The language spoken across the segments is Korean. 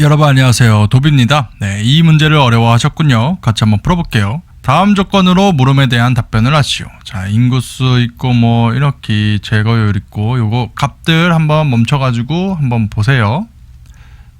여러분 안녕하세요. 도비입니다. 네, 이 문제를 어려워하셨군요. 같이 한번 풀어볼게요. 다음 조건으로 물음에 대한 답변을 하시오. 자 인구수 있고 뭐 이렇게 제거율 있고 요거 값들 한번 멈춰가지고 한번 보세요.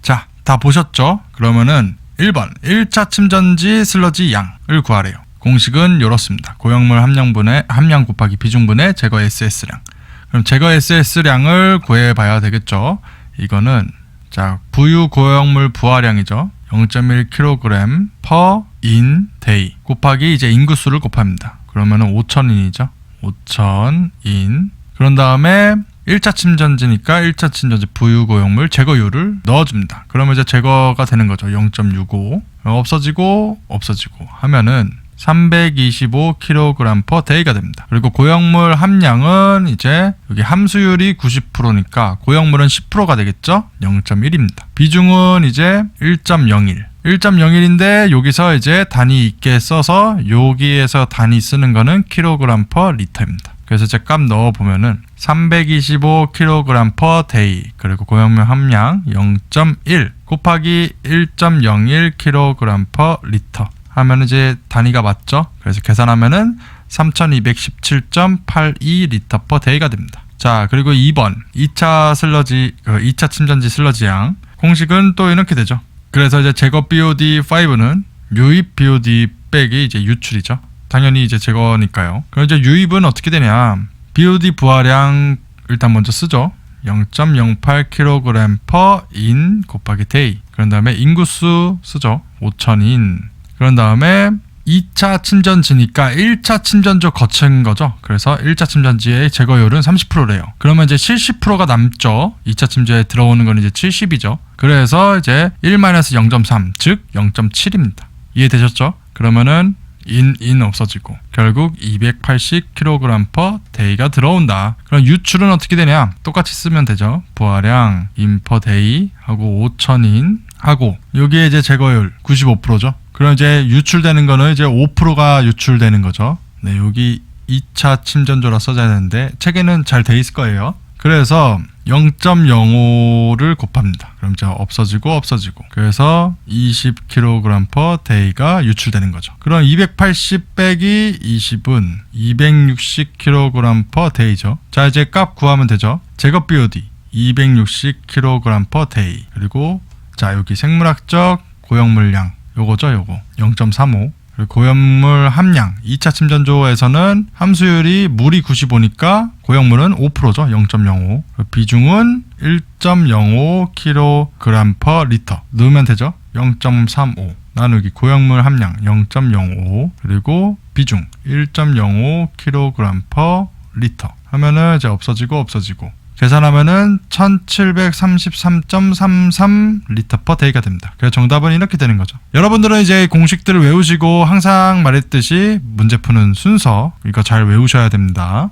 자 다 보셨죠? 그러면은 1번 1차 침전지 슬러지 양을 구하래요. 공식은 이렇습니다. 고형물 함량분의 함량 곱하기 비중분의 제거 SS량. 그럼 제거 SS량을 구해봐야 되겠죠? 이거는 자, 부유 고형물 부하량이죠. 0.1kg per in day 곱하기 이제 인구수를 곱합니다. 그러면은 5,000인이죠. 5,000인. 그런 다음에 1차 침전지니까 1차 침전지 부유 고형물 제거율을 넣어줍니다. 그러면 이제 제거가 되는 거죠. 0.65 없어지고 없어지고 하면은 325kg per day가 됩니다. 그리고 고형물 함량은 이제 여기 함수율이 90%니까 고형물은 10%가 되겠죠? 0.1입니다. 비중은 이제 1.01. 1.01인데 여기서 이제 단위 있게 써서 여기에서 단위 쓰는 거는 kg per 리터입니다. 그래서 제 값 넣어 보면은 325kg per day 그리고 고형물 함량 0.1 곱하기 1.01kg per 리터 하면 이제 단위가 맞죠? 그래서 계산하면은 3217.82 리터 per day가 됩니다. 자, 그리고 2번 2차 슬러지 그 2차 침전지 슬러지 양 공식은 또 이렇게 되죠. 그래서 이제 제거 BOD5는 유입 BOD 빼기 이제 유출이죠. 당연히 이제 제거니까요. 그럼 이제 유입은 어떻게 되냐? BOD 부하량 일단 먼저 쓰죠. 0.08kg per in 곱하기 day. 그런 다음에 인구수 쓰죠. 5,000인. 그런 다음에 2차 침전지니까 1차 침전조 거친 거죠. 그래서 1차 침전지의 제거율은 30%래요. 그러면 이제 70%가 남죠. 2차 침전에 들어오는 건 이제 70이죠. 그래서 이제 1-0.3, 즉 0.7입니다. 이해되셨죠? 그러면은 인, 인 없어지고 결국 280kg per day가 들어온다. 그럼 유출은 어떻게 되냐? 똑같이 쓰면 되죠. 부하량 in per day 하고 5,000인 하고 여기에 이제 제거율 95%죠. 그럼 이제 유출되는 거는 이제 5%가 유출되는 거죠. 네, 여기 2차 침전조라 써져야 되는데 책에는 잘 돼 있을 거예요. 그래서 0.05를 곱합니다. 그럼 이제 없어지고 없어지고. 그래서 20kg per day가 유출되는 거죠. 그럼 280 빼기 20은 260kg per day죠. 자, 이제 값 구하면 되죠. 제거 BOD 260kg per day. 그리고 자, 여기 생물학적 고형 물량 요거죠, 요거. 0.35. 그리고 고형물 함량 2차 침전조에서는 함수율이 물이 95니까 고형물은 5%죠. 0.05. 비중은 1.05kg per 리터. 넣으면 되죠. 0.35 나누기 고형물 함량 0.05 그리고 비중 1.05kg per 리터 하면은 이제 없어지고 없어지고 계산하면은 1733.33 리터 per day가 됩니다. 그래서 정답은 이렇게 되는 거죠. 여러분들은 이제 공식들을 외우시고 항상 말했듯이 문제 푸는 순서 이거 잘 외우셔야 됩니다.